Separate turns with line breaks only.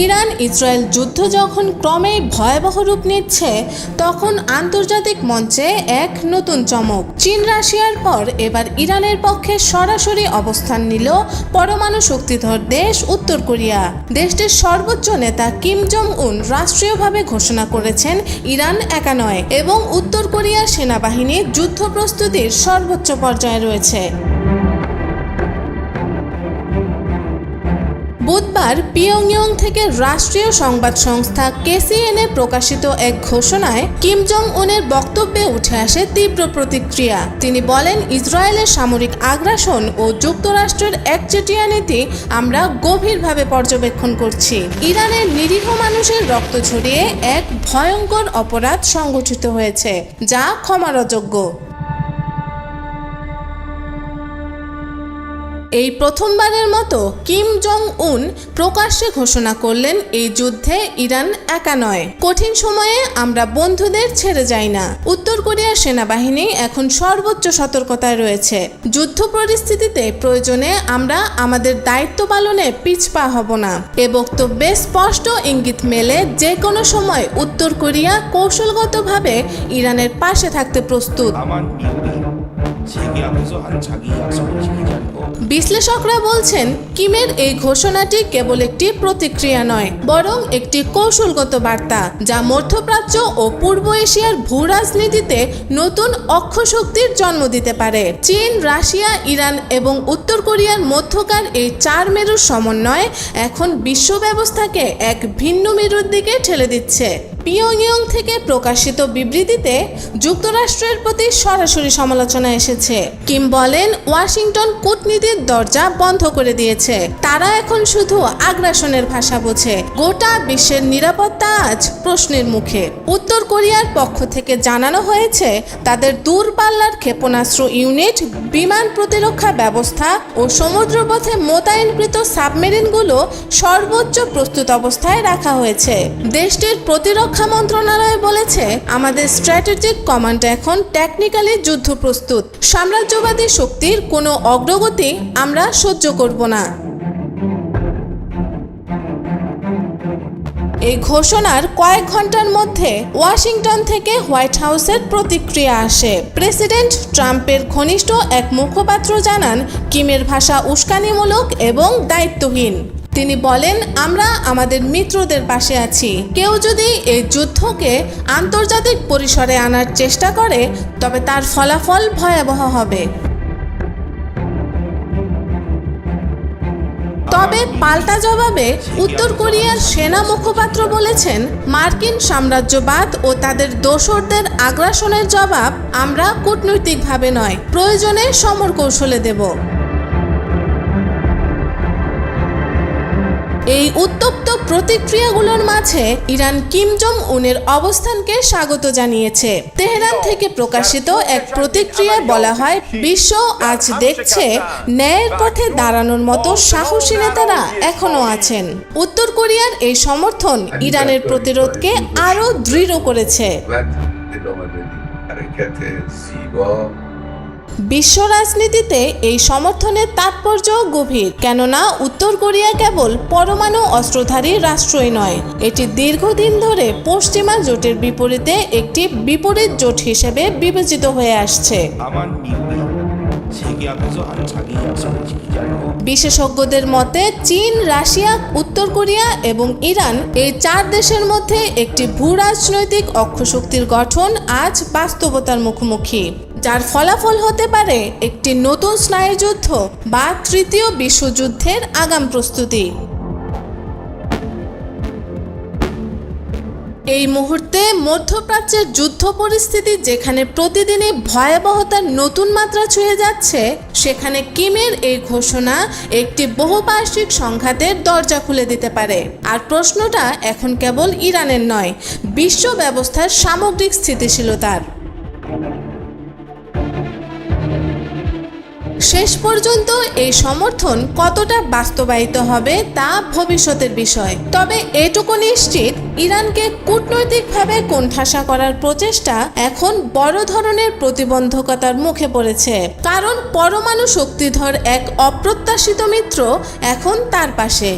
Iran Israel যুদ্ধ যখন ক্রমেই ভয়াবহ রূপ নিচ্ছে, তখন আন্তর্জাতিক মঞ্চে এক নতুন চমক। চীন রাশিয়ার পর এবার ইরানের পক্ষে সরাসরি অবস্থান নিল পরমাণু শক্তিধর দেশ উত্তর কোরিয়া। দেশটির সর্বোচ্চ নেতা কিম জং উন রাষ্ট্রীয়ভাবে ঘোষণা করেছেন ইরান একা নয় এবং উত্তর কোরিয়ার সেনাবাহিনী যুদ্ধ প্রস্তুতির সর্বোচ্চ পর্যায়ে রয়েছে। বুধবার পিয়ংইয়ং থেকে রাষ্ট্রীয় সংবাদ সংস্থা কেসিএনএ প্রকাশিত এক ঘোষণায় কিম জং উনের বক্তব্যে উঠে আসে তীব্র প্রতিক্রিয়া। তিনি বলেন, ইসরায়েলের সামরিক আগ্রাসন ও যুক্তরাষ্ট্রের একচেটিয়া নীতি আমরা গভীরভাবে পর্যবেক্ষণ করছি। ইরানের নিরীহ মানুষের রক্ত ঝরিয়ে এক ভয়ঙ্কর অপরাধ সংগঠিত হয়েছে, যা ক্ষমার এই প্রথমবারের মতো কিম জং উন প্রকাশ্যে ঘোষণা করলেন এই যুদ্ধে ইরান একা নয়। কঠিন সময়ে আমরা বন্ধুদের ছেড়ে যাই না। উত্তর কোরিয়ার সেনাবাহিনী এখন সর্বোচ্চ সতর্কতায় রয়েছে। যুদ্ধ পরিস্থিতিতে প্রয়োজনে আমরা আমাদের দায়িত্ব পালনে পিছপা হব না। এ বক্তব্যে স্পষ্ট ইঙ্গিত মেলে যে কোনো সময় উত্তর কোরিয়া কৌশলগতভাবে ইরানের পাশে থাকতে প্রস্তুত। বিশ্লেষকরা বলছেন, কিমের এই ঘোষণাটি কেবল একটি প্রতিক্রিয়া নয়, বরং একটি কৌশলগত বার্তা, যা মধ্যপ্রাচ্য ও পূর্ব এশিয়ার ভূ রাজনীতিতে নতুন অক্ষশক্তির জন্ম দিতে পারে। চীন, রাশিয়া, ইরান এবং উত্তর কোরিয়ার মধ্যকার এই চার মেরুর সমন্বয় এখন বিশ্ব ব্যবস্থাকে এক ভিন্ন মেরুর দিকে ঠেলে দিচ্ছে। পিয়ংইয়ং থেকে প্রকাশিত বিবৃতিতে যুক্তরাষ্ট্রের প্রতি সরাসরি সমালোচনা এসেছে। কিম বলেন, ওয়াশিংটন কূটনীতির দরজা বন্ধ করে দিয়েছে। তারা এখন শুধু আগ্রাসনের ভাষা বোঝে। গোটা বিশ্বের নিরাপত্তা আজ প্রশ্নের মুখে। উত্তর কোরিয়ার পক্ষ থেকে জানানো হয়েছে, তাদের দূরপাল্লার ক্ষেপণাস্ত্র ইউনিট, বিমান প্রতিরক্ষা ব্যবস্থা ও সমুদ্রপথে মোতায়েনকৃত সাবমেরিনগুলো সর্বোচ্চ প্রস্তুত অবস্থায় রাখা হয়েছে। দেশটির প্রতিরক্ষা মন্ত্রণালয় বলেছে, আমাদের স্ট্র্যাটেজিক কমান্ড এখন টেকনিক্যালি যুদ্ধ প্রস্তুত। সাম্রাজ্যবাদী শক্তির কোনো অগ্রগতি আমরা সহ্য করব না। এই ঘোষণার কয়েক ঘণ্টার মধ্যে ওয়াশিংটন থেকে হোয়াইট হাউসের প্রতিক্রিয়া আসে। প্রেসিডেন্ট ট্রাম্পের ঘনিষ্ঠ এক মুখপাত্র জানান, কিমের ভাষা উস্কানিমূলক এবং দায়িত্বহীন। তিনি বলেন, আমরা আমাদের মিত্রদের পাশে আছি। কেউ যদি এই যুদ্ধকে আন্তর্জাতিক পরিসরে আনার চেষ্টা করে, তবে তার ফলাফল ভয়াবহ হবে। তবে পাল্টা জবাবে উত্তর কোরিয়ার সেনা মুখপাত্র বলেছেন, মার্কিন সাম্রাজ্যবাদ ও তাদের দোসরদের আগ্রাসনের জবাব আমরা কূটনৈতিকভাবে নয়, প্রয়োজনে সমর কৌশলে দেব। এই উত্তপ্ত প্রতিক্রিয়াগুলোর মাঝে ইরান কিম জং উনের অবস্থানকে স্বাগত জানিয়েছে। তেহরান থেকে প্রকাশিত এক প্রতিক্রিয়ায় বলা হয়, বিশ্ব আজ দেখছে ন্যায়ের পথে দাঁড়ানোর মতো সাহসী নেতারা এখনও আছেন। উত্তর কোরিয়ার এই সমর্থন ইরানের প্রতিরোধকে আরও দৃঢ় করেছে। বিশ্ব রাজনীতিতে এই সমর্থনের তাৎপর্য গভীর কেননা উত্তর কোরিয়া কেবল পরমাণু অস্ত্রধারী রাষ্ট্রই নয় এটি দীর্ঘদিন ধরে পশ্চিমা জোটের বিপরীতে একটি বিপরীত জোট হিসেবে বিবেচিত হয়ে আসছে। বিশেষজ্ঞদের মতে চীন রাশিয়া উত্তর কোরিয়া এবং ইরান এই চার দেশের মধ্যে একটি ভূ রাজনৈতিক অক্ষশক্তির গঠন আজ বাস্তবতার মুখোমুখি। যার ফলাফল হতে পারে একটি নতুন স্নায়ুযুদ্ধ বা তৃতীয় বিশ্বযুদ্ধের আগাম প্রস্তুতি। এই মুহূর্তে মধ্যপ্রাচ্যের যুদ্ধ পরিস্থিতি যেখানে প্রতিদিনই ভয়াবহতার নতুন মাত্রা ছুঁয়ে যাচ্ছে, সেখানে কিমের এই ঘোষণা একটি বহুপার্শ্বিক সংঘাতের দরজা খুলে দিতে পারে। আর প্রশ্নটা এখন কেবল ইরানের নয়, বিশ্ব ব্যবস্থার সামগ্রিক স্থিতিশীলতার। শেষ পর্যন্ত এই সমর্থন কতটা বাস্তবায়িত হবে তা ভবিষ্যতের বিষয়। তবে এটুকু নিশ্চিত, ইরানকে কূটনৈতিকভাবে কোণঠাসা করার প্রচেষ্টা এখন বড় ধরনের প্রতিবন্ধকতার মুখে পড়েছে। কারণ পরমাণু শক্তিধর এক অপ্রত্যাশিত মিত্র এখন তার পাশে।